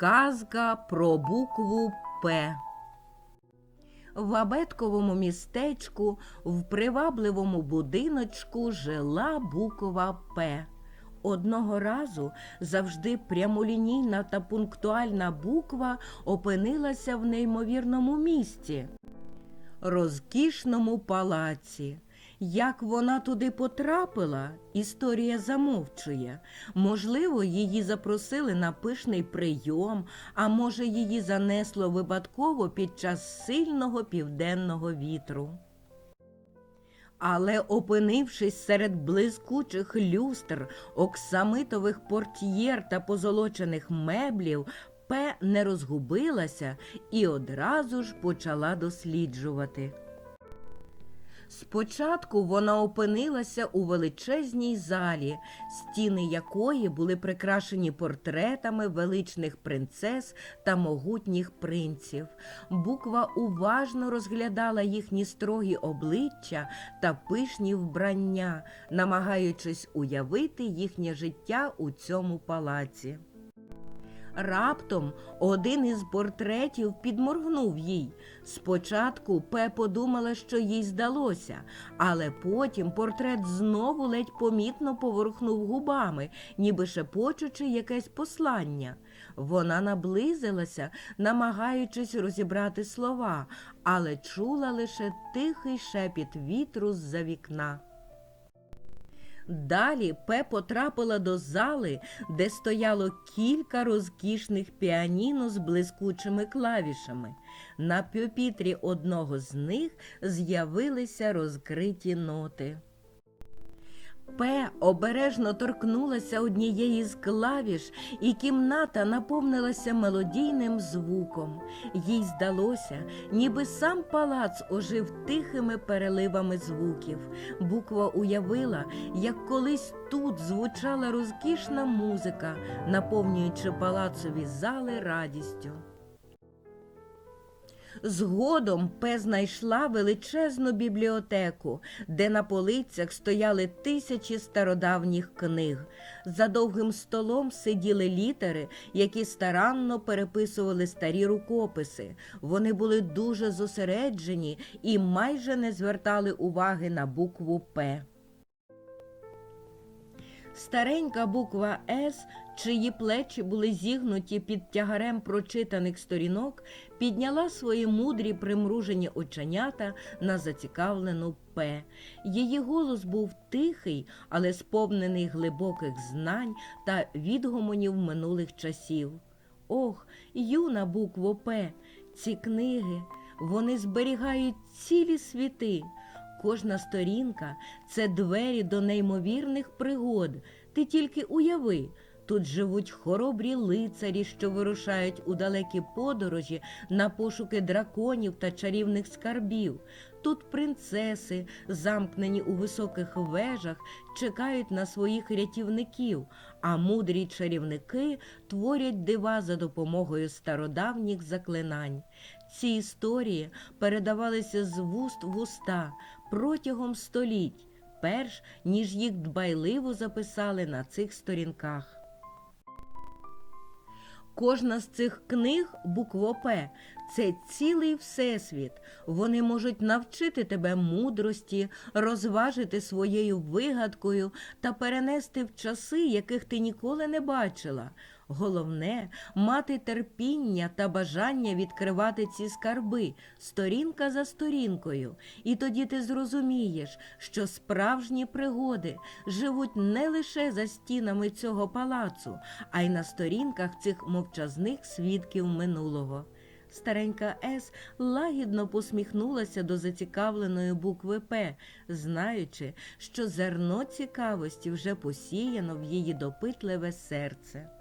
Казка про букву П. В абетковому містечку в привабливому будиночку жила буква П. Одного разу завжди прямолінійна та пунктуальна буква опинилася в неймовірному місці розкішному палаці. Як вона туди потрапила, історія замовчує. Можливо, її запросили на пишний прийом, а може, її занесло випадково під час сильного південного вітру. Але, опинившись серед блискучих люстр, оксамитових портьєр та позолочених меблів, П не розгубилася і одразу ж почала досліджувати. Спочатку вона опинилася у величезній залі, стіни якої були прикрашені портретами величних принцес та могутніх принців. Буква уважно розглядала їхні строгі обличчя та пишні вбрання, намагаючись уявити їхнє життя у цьому палаці. Раптом один із портретів підморгнув їй. Спочатку Пе подумала, що їй здалося, але потім портрет знову ледь помітно поворухнув губами, ніби шепочучи якесь послання. Вона наблизилася, намагаючись розібрати слова, але чула лише тихий шепіт вітру з-за вікна. Далі Пе потрапила до зали, де стояло кілька розкішних піаніно з блискучими клавішами. На пюпітрі одного з них з'явилися розкриті ноти. П обережно торкнулася однієї з клавіш, і кімната наповнилася мелодійним звуком. Їй здалося, ніби сам палац ожив тихими переливами звуків. Буква уявила, як колись тут звучала розкішна музика, наповнюючи палацові зали радістю. Згодом Пе знайшла величезну бібліотеку, де на полицях стояли тисячі стародавніх книг. За довгим столом сиділи літери, які старанно переписували старі рукописи. Вони були дуже зосереджені і майже не звертали уваги на букву П. Старенька буква С, чиї плечі були зігнуті під тягарем прочитаних сторінок, підняла свої мудрі примружені оченята на зацікавлену П. Її голос був тихий, але сповнений глибоких знань та відгомонів минулих часів. Ох, юна букво П, ці книги, вони зберігають цілі світи. Кожна сторінка це двері до неймовірних пригод. Ти тільки уяви, тут живуть хоробрі лицарі, що вирушають у далекі подорожі на пошуки драконів та чарівних скарбів. Тут принцеси, замкнені у високих вежах, чекають на своїх рятівників, а мудрі чарівники творять дива за допомогою стародавніх заклинань. Ці історії передавалися з вуст в уста протягом століть, перш ніж їх дбайливо записали на цих сторінках. Кожна з цих книг букво П це цілий всесвіт. Вони можуть навчити тебе мудрості, розважити своєю вигадкою та перенести в часи, яких ти ніколи не бачила. Головне мати терпіння та бажання відкривати ці скарби сторінка за сторінкою, і тоді ти зрозумієш, що справжні пригоди живуть не лише за стінами цього палацу, а й на сторінках цих мовчазних свідків минулого. Старенька С лагідно посміхнулася до зацікавленої букви П, знаючи, що зерно цікавості вже посіяно в її допитливе серце.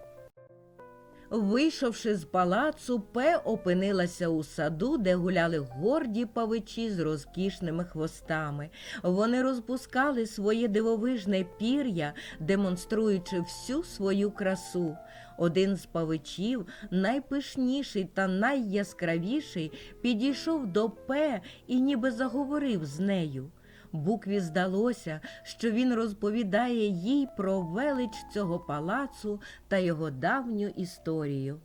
Вийшовши з палацу, П опинилася у саду, де гуляли горді павичі з розкішними хвостами. Вони розпускали своє дивовижне пір'я, демонструючи всю свою красу. Один з павичів, найпишніший та найяскравіший, підійшов до П і ніби заговорив з нею. Букві здалося, що він розповідає їй про велич цього палацу та його давню історію.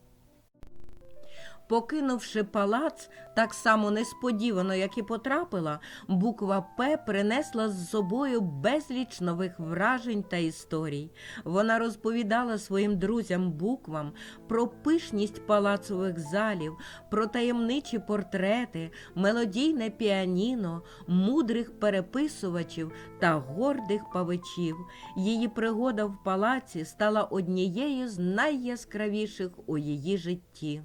Покинувши палац, так само несподівано, як і потрапила, буква П принесла з собою безліч нових вражень та історій. Вона розповідала своїм друзям буквам про пишність палацових залів, про таємничі портрети, мелодійне піаніно, мудрих переписувачів та гордих павичів. Її пригода в палаці стала однією з найяскравіших у її житті.